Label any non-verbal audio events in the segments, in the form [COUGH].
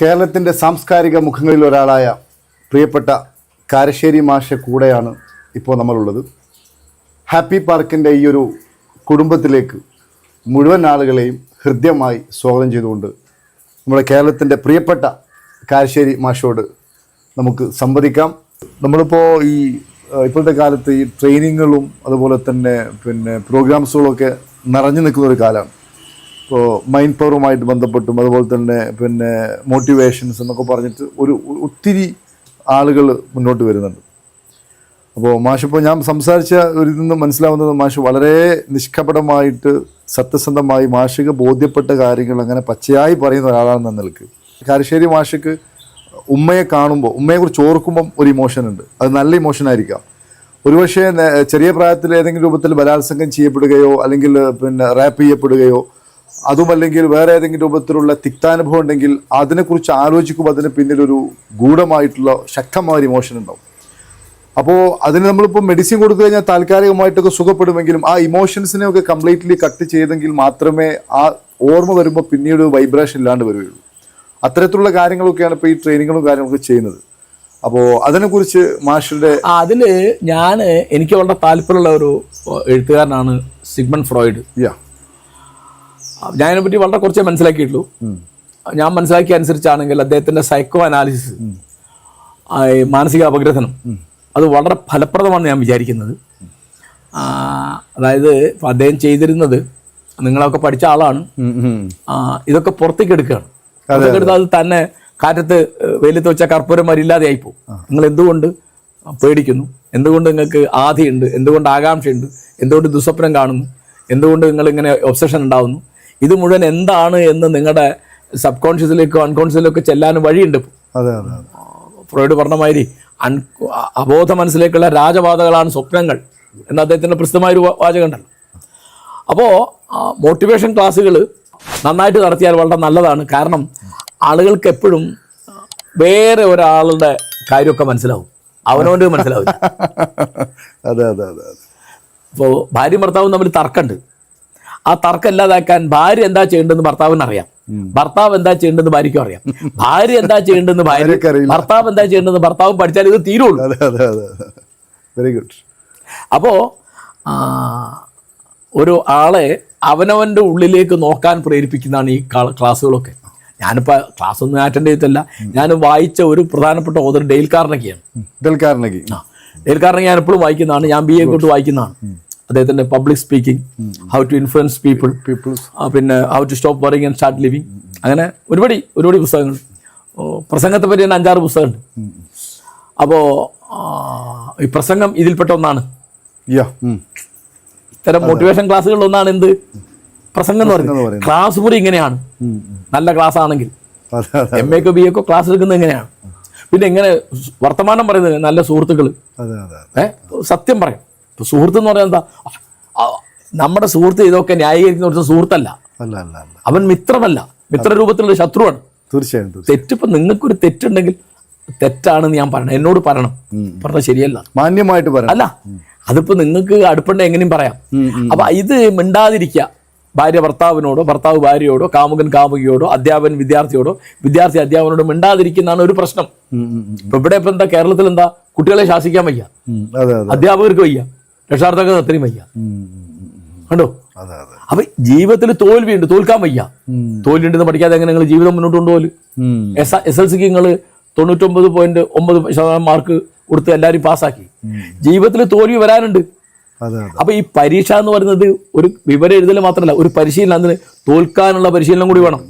കേരളത്തിന്റെ സാംസ്കാരിക മുഖങ്ങളിൽ ഒരാളായ പ്രിയപ്പെട്ട കാരശ്ശേരി മാഷ കൂടെയാണ് ഇപ്പോൾ നമ്മളുള്ളത്. ഹാപ്പി പാർക്കിന്റെ ഈ ഒരു കുടുംബത്തിലേക്ക് മുഴുവൻ ആളുകളെയും ഹൃദ്യമായി സ്വാഗതം ചെയ്തുകൊണ്ട് നമ്മുടെ കേരളത്തിന്റെ പ്രിയപ്പെട്ട കാരശ്ശേരി മാഷോട് നമുക്ക് സംവദിക്കാം. നമ്മളിപ്പോൾ ഈ ഇപ്പോഴത്തെ കാലത്ത് ഈ ട്രെയിനിങ്ങുകളും അതുപോലെ തന്നെ പിന്നെ പ്രോഗ്രാംസുകളൊക്കെ നിറഞ്ഞു നിൽക്കുന്ന ഒരു കാലമാണ്. ഇപ്പോൾ മൈൻഡ് പവറുമായിട്ട് ബന്ധപ്പെട്ടും അതുപോലെ തന്നെ പിന്നെ മോട്ടിവേഷൻസ് എന്നൊക്കെ പറഞ്ഞിട്ട് ഒരു ഒത്തിരി ആളുകൾ മുന്നോട്ട് വരുന്നുണ്ട്. അപ്പോൾ മാഷ് ഇപ്പോൾ ഞാൻ സംസാരിച്ച ഒരു നിന്ന് മനസ്സിലാവുന്നത് മാഷ് വളരെ നിഷ്കപടമായിട്ട് സത്യസന്ധമായി മാഷിക ബോധ്യപ്പെട്ട കാര്യങ്ങൾ അങ്ങനെ പച്ചയായി പറയുന്ന ഒരാളാണെന്ന നിലയ്ക്ക്. കാരശ്ശേരി മാഷക്ക് ഉമ്മയെ കാണുമ്പോൾ ഉമ്മയെക്കുറിച്ച് ഓർക്കുമ്പം ഒരു ഇമോഷൻ ഉണ്ട്. അത് നല്ല ഇമോഷൻ ആയിരിക്കാം. ഒരുപക്ഷെ ചെറിയ പ്രായത്തിൽ ഏതെങ്കിലും രൂപത്തിൽ ബലാത്സംഗം ചെയ്യപ്പെടുകയോ അല്ലെങ്കിൽ പിന്നെ റാപ്പ് ചെയ്യപ്പെടുകയോ അതുമല്ലെങ്കിൽ വേറെ ഏതെങ്കിലും രൂപത്തിലുള്ള തിക്താനുഭവം ഉണ്ടെങ്കിൽ അതിനെക്കുറിച്ച് ആലോചിക്കുമ്പോൾ അതിന് പിന്നിലൊരു ഗൂഢമായിട്ടുള്ള ശക്തമായ ഒരു ഇമോഷൻ ഉണ്ടാവും. അപ്പോൾ അതിന് നമ്മളിപ്പോൾ മെഡിസിൻ കൊടുത്തു കഴിഞ്ഞാൽ താൽക്കാലികമായിട്ടൊക്കെ സുഖപ്പെടുമെങ്കിലും ആ ഇമോഷൻസിനെ ഒക്കെ കംപ്ലീറ്റ്ലി കട്ട് ചെയ്തെങ്കിൽ മാത്രമേ ആ ഓർമ്മ വരുമ്പോൾ പിന്നീട് വൈബ്രേഷൻ ഇല്ലാണ്ട് വരികയുള്ളൂ. അത്തരത്തിലുള്ള കാര്യങ്ങളൊക്കെയാണ് ഇപ്പോൾ ഈ ട്രെയിനിങ്ങുകളും കാര്യങ്ങളൊക്കെ ചെയ്യുന്നത്. അപ്പോൾ അതിനെക്കുറിച്ച് മാഷിന്റെ അതിൽ ഞാൻ എനിക്ക് വളരെ താല്പര്യമുള്ള ഒരു എഴുത്തുകാരനാണ് സിഗ്മൺ ഫ്രോയിഡ്. യാ ഞാൻ അതിനെപ്പറ്റി വളരെ കുറച്ചേ മനസ്സിലാക്കിയിട്ടുള്ളൂ. ഞാൻ മനസ്സിലാക്കിയ അനുസരിച്ചാണെങ്കിൽ അദ്ദേഹത്തിന്റെ സൈക്കോ അനാലിസിസ് മാനസിക അപഗ്രഥനം അത് വളരെ ഫലപ്രദമാണെന്ന് ഞാൻ വിചാരിക്കുന്നത്. അതായത് അദ്ദേഹം ചെയ്തിരുന്നത് നിങ്ങളൊക്കെ പഠിച്ച ആളാണ്. ഇതൊക്കെ പുറത്തേക്ക് എടുക്കുകയാണ്. പുറത്തേക്ക് എടുത്താൽ തന്നെ കാറ്റത്ത് വെയിലത്ത് വെച്ച കർപ്പൂരം വരില്ലാതെ ആയിപ്പോവും നിങ്ങൾ എന്തുകൊണ്ട് പേടിക്കുന്നു? എന്തുകൊണ്ട് നിങ്ങൾക്ക് ആധിയുണ്ട്? എന്തുകൊണ്ട് ആകാംക്ഷയുണ്ട്? എന്തുകൊണ്ട് ദുസ്വപ്നം കാണുന്നു? എന്തുകൊണ്ട് നിങ്ങൾ ഇങ്ങനെ ഒബ്സഷൻ ഉണ്ടാവുന്നു? ഇത് മുഴുവൻ എന്താണ് എന്ന് നിങ്ങളുടെ സബ് കോൺഷ്യസിലേക്കോ അൺകോൺഷ്യസിലേക്കോ ചെല്ലാനും വഴിയുണ്ട്. അതെ അതെ ഫ്രോയിഡ് പറഞ്ഞ മാതിരി അൺ അബോധ മനസ്സിലേക്കുള്ള രാജപാതകളാണ് സ്വപ്നങ്ങൾ എന്ന അദ്ദേഹത്തിന്റെ പ്രസിദ്ധമായൊരു വാചകമുണ്ടല്ലോ. അപ്പോൾ മോട്ടിവേഷൻ ക്ലാസ്സുകൾ നന്നായിട്ട് നടത്തിയാൽ വളരെ നല്ലതാണ്. കാരണം ആളുകൾക്ക് എപ്പോഴും വേറെ ഒരാളുടെ കാര്യമൊക്കെ മനസ്സിലാവും. അവനോട് മനസ്സിലാവും [LAUGHS] അതെ അതെ അതെ ഇപ്പോൾ ഭാര്യയും ഭർത്താവും തമ്മിൽ തർക്കമുണ്ട്. ആ തർക്കം ഇല്ലാതാക്കാൻ ഭാര്യ എന്താ ചെയ്യേണ്ടതെന്ന് ഭർത്താവിന് അറിയാം. ഭർത്താവ് എന്താ ചെയ്യേണ്ടതെന്ന് ഭാര്യയ്ക്കും അറിയാം. ഭാര്യ എന്താ ചെയ്യേണ്ടതെന്ന് ഭാര്യ. ഭർത്താവ് എന്താ ചെയ്യേണ്ടതെന്ന് ഭർത്താവ് പഠിച്ചാൽ ഇത് തീരുള്ളൂ. വെരി ഗുഡ് അപ്പോ ഒരു ആളെ അവനവന്റെ ഉള്ളിലേക്ക് നോക്കാൻ പ്രേരിപ്പിക്കുന്നതാണ് ഈ ക്ലാസ്സുകളൊക്കെ. ഞാനിപ്പോൾ ക്ലാസ് ഒന്നും അറ്റൻഡ് ചെയ്തിട്ടില്ല. ഞാൻ വായിച്ച ഒരു പ്രധാനപ്പെട്ട ഓതർ ഡെയിൽ കാർണക്കിയാണ് ഡെയിൽ കാർണകി ആ ഡെയിൽ കാർണക്കി ഞാൻ എപ്പോഴും വായിക്കുന്നതാണ്. ഞാൻ ബി എ കൊണ്ട് വായിക്കുന്നതാണ്. അദ്ദേഹത്തിന്റെ public speaking how to influence people peoples പിന്നെ how to stop worrying and start living അങ്ങനെ ഒരുപാട് ഒരുപാട് പുസ്തകങ്ങൾ. പ്രസംഗത്തെ പറ്റി തന്നെ അഞ്ചാറ് പുസ്തകമുണ്ട്. അപ്പോൾ ഈ പ്രസംഗം ഇതിൽപ്പെട്ട ഒന്നാണ്. ഇത്തരം മോട്ടിവേഷൻ ക്ലാസ്സുകളിൽ ഒന്നാണ് എന്ത്? പ്രസംഗം എന്ന് പറയുന്നത്. ക്ലാസ് മുറി ഇങ്ങനെയാണ്. നല്ല ക്ലാസ് ആണെങ്കിൽ. M echo B echo class എടുക്കുന്നത് എങ്ങനെയാണ് പിന്നെ എങ്ങനെ വർത്തമാനം പറയുന്നത് നല്ല സുഹൃത്തുക്കൾ സത്യം പറയും. ഇപ്പൊ സുഹൃത്ത് എന്ന് പറയുന്നത് എന്താ? നമ്മുടെ സുഹൃത്ത് ഇതൊക്കെ ന്യായീകരിക്കുന്ന ഒരു സുഹൃത്തല്ല. അല്ല അല്ല അവൻ മിത്രമല്ല. രൂപത്തിലുള്ള ശത്രുവാണ്. തീർച്ചയായും തീർച്ചയായും. തെറ്റിപ്പോ നിങ്ങൾക്കൊരു തെറ്റുണ്ടെങ്കിൽ തെറ്റാണെന്ന് ഞാൻ പറയണം. എന്നോട് പറയണം. പറഞ്ഞ ശരിയല്ല. മാന്യമായിട്ട് പറയാം അല്ല അതിപ്പോ നിങ്ങൾക്ക് അടുപ്പുണ്ട് എങ്ങനെയും പറയാം. അപ്പൊ ഇത് മിണ്ടാതിരിക്കുക. ഭാര്യ ഭർത്താവിനോടോ ഭർത്താവ് ഭാര്യയോടോ കാമുകൻ കാമുകിയോടോ അധ്യാപകൻ വിദ്യാർത്ഥിയോടോ വിദ്യാർത്ഥി അധ്യാപകനോടോ മിണ്ടാതിരിക്കുന്നതാണ് ഒരു പ്രശ്നം. ഇപ്പൊ ഇവിടെ ഇപ്പൊ എന്താ കേരളത്തിൽ എന്താ കുട്ടികളെ ശാസിക്കാൻ വയ്യ. അധ്യാപകർക്ക് വയ്യ. രക്ഷാർത്ഥർക്ക് അത്രയും വയ്യ. കണ്ടോ? അപ്പൊ ജീവിതത്തിൽ തോൽവിയുണ്ട് തോൽക്കാൻ വയ്യ. തോൽവി ഉണ്ടെന്ന് പഠിക്കാതെ എങ്ങനെ നിങ്ങൾ ജീവിതം മുന്നോട്ട് കൊണ്ടുപോകൽ? എസ് എസ് എൽ സിക്ക് നിങ്ങൾ തൊണ്ണൂറ്റൊമ്പത് പോയിന്റ് ഒമ്പത് ശതമാനം മാർക്ക് കൊടുത്ത് എല്ലാവരും പാസ്സാക്കി. ജീവിതത്തിൽ തോൽവി വരാനുണ്ട്. അപ്പൊ ഈ പരീക്ഷ എന്ന് പറയുന്നത് ഒരു വിവരം എഴുതൽ മാത്രമല്ല ഒരു പരിശീലനം അതിന് തോൽക്കാനുള്ള പരിശീലനം കൂടി വേണം.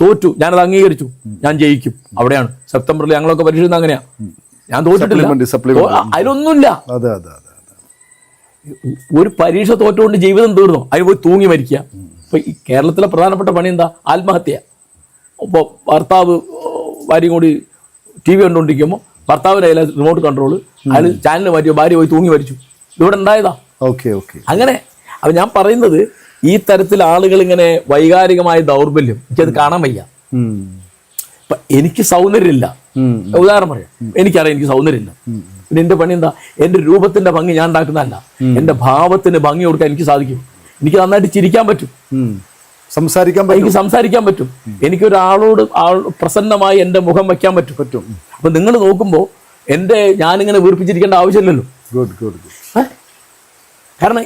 തോറ്റു. ഞാനത് അംഗീകരിച്ചു. ഞാൻ ജയിക്കും. അവിടെയാണ്. സെപ്റ്റംബറിൽ ഞങ്ങളൊക്കെ പരിശീലനം അങ്ങനെയാ. ഞാൻ തോറ്റിട്ടില്ല. അതിലൊന്നുമില്ല. അതെ അതെ അതെ അതെ. ഒരു പരീക്ഷ തോറ്റുകൊണ്ട് ജീവിതം തീർന്നു. അതിന് പോയി തൂങ്ങി മരിക്കുക. ഇപ്പൊ ഈ കേരളത്തിലെ പ്രധാനപ്പെട്ട പണി എന്താ? ആത്മഹത്യ. ഇപ്പോൾ ഭർത്താവ് ഭാര്യയും കൂടി ടി വി കണ്ടുകൊണ്ടിരിക്കുമ്പോൾ ഭർത്താവിന്റെ കയ്യിലെ റിമോട്ട് കൺട്രോൾ അയാൾ ചാനൽ മാറ്റിയോ ഭാര്യ പോയി തൂങ്ങി മരിച്ചു. ഇവിടെ ഉണ്ടായതാ. Okay okay. അങ്ങനെ. അപ്പൊ ഞാൻ പറയുന്നത് ഈ തരത്തിൽ ആളുകൾ ഇങ്ങനെ വൈകാരികമായ ദൗർബല്യം. എനിക്കത് കാണാൻ വയ്യ. എനിക്ക് സൗന്ദര്യമില്ല. ഉദാഹരണം പറയാം. എനിക്കറിയാം എനിക്ക് സൗന്ദര്യമില്ല. പിന്നെ എന്റെ പണി എന്താ? എന്റെ രൂപത്തിന്റെ ഭംഗി ഞാൻ ഉണ്ടാക്കുന്നതല്ല. എന്റെ ഭാവത്തിന് ഭംഗി കൊടുക്കാൻ എനിക്ക് സാധിക്കും. എനിക്ക് നന്നായിട്ട് ചിരിക്കാൻ പറ്റും. സംസാരിക്കാൻ എനിക്ക് സംസാരിക്കാൻ പറ്റും. എനിക്ക് ഒരാളോട് ആൾ പ്രസന്നമായി എന്റെ മുഖം വെക്കാൻ പറ്റും. പറ്റും. അപ്പൊ നിങ്ങൾ നോക്കുമ്പോൾ എന്റെ ഞാനിങ്ങനെ വീർപ്പിച്ചിരിക്കേണ്ട ആവശ്യമില്ലല്ലോ. ഗുഡ് ഗുഡ് കാരണം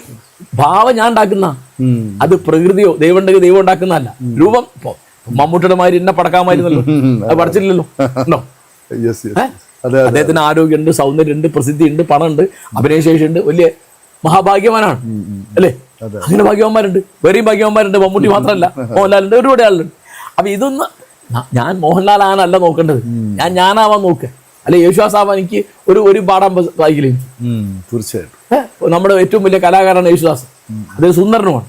ഭാവം ഞാൻ ഉണ്ടാക്കുന്ന അത് പ്രകൃതിയോ ദൈവം ഉണ്ടെങ്കിൽ ദൈവം ഉണ്ടാക്കുന്നതല്ല. രൂപം ഇപ്പോ മമ്മൂട്ടിയുടെ മാതിരി എന്നെ പടക്കാമായിരുന്നല്ലോ അത് പഠിച്ചില്ലല്ലോ. ഉണ്ടോ? അദ്ദേഹത്തിന് ആരോഗ്യമുണ്ട് സൗന്ദര്യമുണ്ട് പ്രസിദ്ധിയുണ്ട് പണമുണ്ട് അഭിനയശേഷിയുണ്ട് വലിയ മഹാഭാഗ്യവാനാണ്. അല്ലേ? അങ്ങനെ ഭാഗ്യവാന്മാരുണ്ട്. വേറെയും ഭാഗ്യവാന്മാരുണ്ട്. മമ്മൂട്ടി മാത്രമല്ല. മോഹൻലാലിന്റെ ഒരുപാട് ആളുണ്ട്. അപ്പൊ ഇതൊന്ന് ഞാൻ മോഹൻലാൽ ആണല്ല നോക്കേണ്ടത്. ഞാൻ ഞാനാവാൻ നോക്കുക അല്ലെ യേശുദാസ് ആവാൻ എനിക്ക് ഒരു ഒരു പാടാൻ വായിക്കില്ല? എനിക്ക് തീർച്ചയായിട്ടും. നമ്മുടെ ഏറ്റവും വലിയ കലാകാരനാണ് യേശുദാസ്. അദ്ദേഹം സുന്ദരനുമാണ്.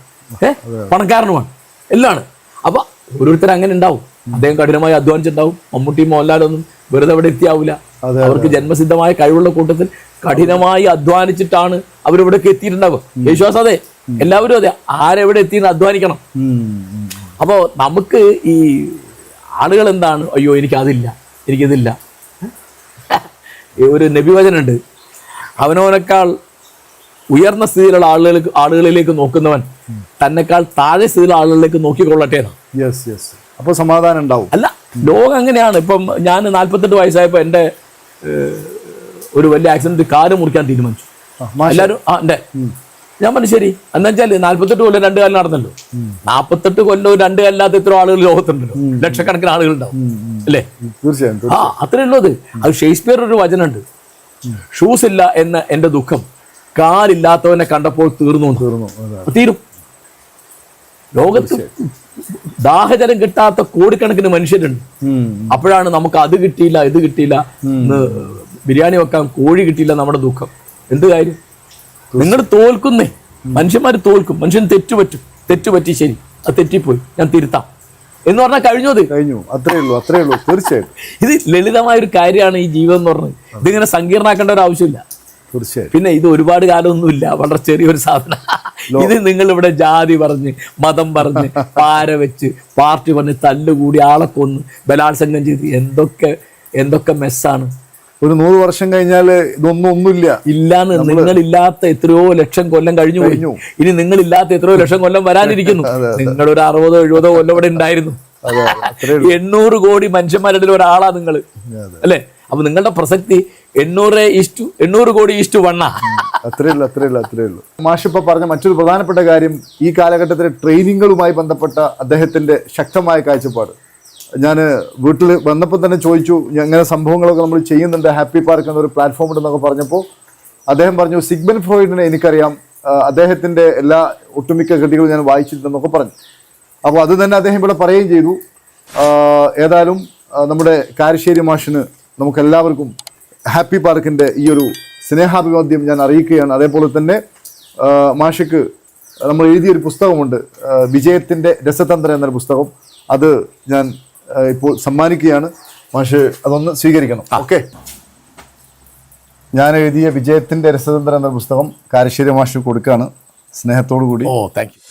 ഏഹ് പണക്കാരനുമാണ്. എല്ലാമാണ് അപ്പൊ ഓരോരുത്തർ അങ്ങനെ ഉണ്ടാവും. അദ്ദേഹം കഠിനമായി അധ്വാനിച്ചിട്ടുണ്ടാവും. മമ്മൂട്ടി മോഹൻലാലൊന്നും വെറുതെ അവിടെ എത്തിയാവില്ല. അവർക്ക് ജന്മസിദ്ധമായ കഴിവുള്ള കൂട്ടത്തിൽ കഠിനമായി അധ്വാനിച്ചിട്ടാണ് അവരിവിടേക്ക് എത്തിയിട്ടുണ്ടാവുക. യേശുവാസ് അതെ എല്ലാവരും അതെ. ആരെവിടെ എത്തിയെന്ന് അധ്വാനിക്കണം. ഉം, ഉം. അപ്പോ നമുക്ക് ഈ ആളുകൾ എന്താണ്? അയ്യോ എനിക്കതില്ല. എനിക്കതില്ല. [LAUGHS] ഒരു നബിവചനുണ്ട് അവനവനേക്കാൾ ഉയർന്ന സ്ഥിതിയിലുള്ള ആളുകൾക്ക് ആളുകളിലേക്ക് നോക്കുന്നവൻ തന്നെക്കാൾ താഴെ സ്ഥിതിയിലുള്ള ആളുകളിലേക്ക് നോക്കിക്കൊള്ളട്ടെ അപ്പൊ യെസ് യെസ് അപ്പോൾ സമാധാനം ഉണ്ടാവും. അല്ല ലോകം അങ്ങനെയാണ്. ഇപ്പം ഞാൻ നാല്പത്തെട്ട് വയസ്സായപ്പോൾ എന്റെ ഒരു വലിയ ആക്സിഡന്റ് കാൽ മുറിക്കാൻ തീരുമാനിച്ചു. എല്ലാരും എല്ലാവരും ആ ഞാൻ പറഞ്ഞു ശരി. എന്താ വെച്ചാൽ നാല്പത്തെട്ട് കൊല്ലം രണ്ട് കാലം നടന്നല്ലോ. നാൽപ്പത്തെട്ട് കൊല്ലം രണ്ട് കാലില്ലാത്ത ഇത്ര ആളുകൾ ലോകത്തുണ്ടല്ലോ. ലക്ഷക്കണക്കിന് ആളുകൾ ഉണ്ടാവും. അല്ലേ? തീർച്ചയായും. ആ അത്രേ ഉള്ളൂ അത്. അത് ഷേക്സ്പിയർ ഒരു വചനമുണ്ട്. ഷൂസ് ഇല്ല എന്ന എന്റെ ദുഃഖം. കാലില്ലാത്തവനെ കണ്ടപ്പോൾ തീർന്നു തീർന്നു. തീരും. ലോകത്ത് ദാഹജലം കിട്ടാത്ത കോടിക്കണക്കിന് മനുഷ്യരുണ്ട്. അപ്പോഴാണ് നമുക്ക് അത് കിട്ടിയില്ല ഇത് കിട്ടിയില്ല ബിരിയാണി വെക്കാൻ കോഴി കിട്ടിയില്ല നമ്മുടെ ദുഃഖം. എന്ത് കാര്യം? നിങ്ങൾ തോൽക്കുന്നേ. മനുഷ്യന്മാർ തോൽക്കും. മനുഷ്യൻ തെറ്റുപറ്റും തെറ്റുപറ്റി ശരി. അത് തെറ്റിപ്പോയി. ഞാൻ തിരുത്താം. എന്ന് പറഞ്ഞാൽ കഴിഞ്ഞു അത്. കഴിഞ്ഞു. അത്രേ ഉള്ളൂ അത്രേ ഉള്ളൂ. തീർച്ചയായിട്ടും. ഇത് ലളിതമായ ഒരു കാര്യമാണ് ഈ ജീവിതം എന്ന് പറഞ്ഞത്. ഇതിങ്ങനെ സങ്കീർണാക്കേണ്ട ഒരു ആവശ്യമില്ല. തീർച്ചയായിട്ടും. പിന്നെ ഇത് ഒരുപാട് കാലമൊന്നുമില്ല. വളരെ ചെറിയൊരു സാധനം. ഇത് നിങ്ങൾ ഇവിടെ ജാതി പറഞ്ഞ് മതം പറഞ്ഞ് പാര വെച്ച് പാർട്ടി പറഞ്ഞ് തല്ലുകൂടി ആളെ കൊന്ന് ബലാത്സംഗം ചെയ്ത് എന്തൊക്കെ എന്തൊക്കെ മെസ്സാണ്. ഒരു നൂറ് വർഷം കഴിഞ്ഞാൽ ഇതൊന്നും ഒന്നുമില്ല. ഇല്ലാന്ന് നിങ്ങളില്ലാത്ത എത്രയോ ലക്ഷം കൊല്ലം കഴിഞ്ഞു കഴിഞ്ഞു. ഇനി നിങ്ങളില്ലാത്ത എത്രയോ ലക്ഷം കൊല്ലം വരാനിരിക്കുന്നു. നിങ്ങൾ ഒരു അറുപതോ എഴുപതോ കൊല്ലം ഇവിടെ ഉണ്ടായിരുന്നു. എണ്ണൂറ് കോടി മനുഷ്യന്മാരുടെ ഒരാളാ നിങ്ങൾ അല്ലേ? അപ്പൊ നിങ്ങളുടെ പ്രസക്തി എണ്ണൂറ് ഇഷ്ടു എണ്ണൂറ് കോടി ഇഷ്ടു വണ്ണ. അത്രേ ഉള്ളൂ അത്രേ ഉള്ളൂ അത്രേ പറഞ്ഞ മറ്റൊരു പ്രധാനപ്പെട്ട കാര്യം ഈ കാലഘട്ടത്തിലെ ട്രെയിനിങ്ങുകളുമായി ബന്ധപ്പെട്ട അദ്ദേഹത്തിന്റെ ശക്തമായ കാഴ്ചപ്പാട്. ഞാൻ വീട്ടിൽ വന്നപ്പോൾ തന്നെ ചോദിച്ചു ഇങ്ങനെ സംഭവങ്ങളൊക്കെ നമ്മൾ ചെയ്യുന്നുണ്ട് ഹാപ്പി പാർക്ക് എന്നൊരു പ്ലാറ്റ്ഫോം ഉണ്ടെന്നൊക്കെ പറഞ്ഞപ്പോൾ അദ്ദേഹം പറഞ്ഞു സിഗ്മൻ ഫ്രോയിഡിനെ എനിക്കറിയാം. അദ്ദേഹത്തിന്റെ എല്ലാ ഒട്ടുമിക്ക കൃതികളും ഞാൻ വായിച്ചിട്ടുണ്ടെന്നൊക്കെ പറഞ്ഞു. അപ്പോൾ അത് തന്നെ അദ്ദേഹം ഇവിടെ പറയുകയും ചെയ്തു. ഏതായാലും നമ്മുടെ കാരശ്ശേരി മാഷിന് നമുക്കെല്ലാവർക്കും ഹാപ്പി പാർക്കിന്റെ ഈ ഒരു സ്നേഹാഭിവാദ്യം ഞാൻ അറിയിക്കുകയാണ്. അതേപോലെ തന്നെ മാഷിക്ക് മാഷക്ക് നമ്മൾ എഴുതിയൊരു പുസ്തകമുണ്ട് വിജയത്തിന്റെ രസതന്ത്രം എന്നൊരു പുസ്തകം. അത് ഞാൻ ഇപ്പോൾ സമ്മാനിക്കുകയാണ്. മാഷ് അതൊന്ന് സ്വീകരിക്കണം. ഓക്കെ. ഞാൻ എഴുതിയ വിജയത്തിന്റെ രസതന്ത്രം എന്ന പുസ്തകം കാരശ്ശേരി മാഷ് കൊടുക്കുകയാണ്. സ്നേഹത്തോടു കൂടി ഓ താങ്ക് യു.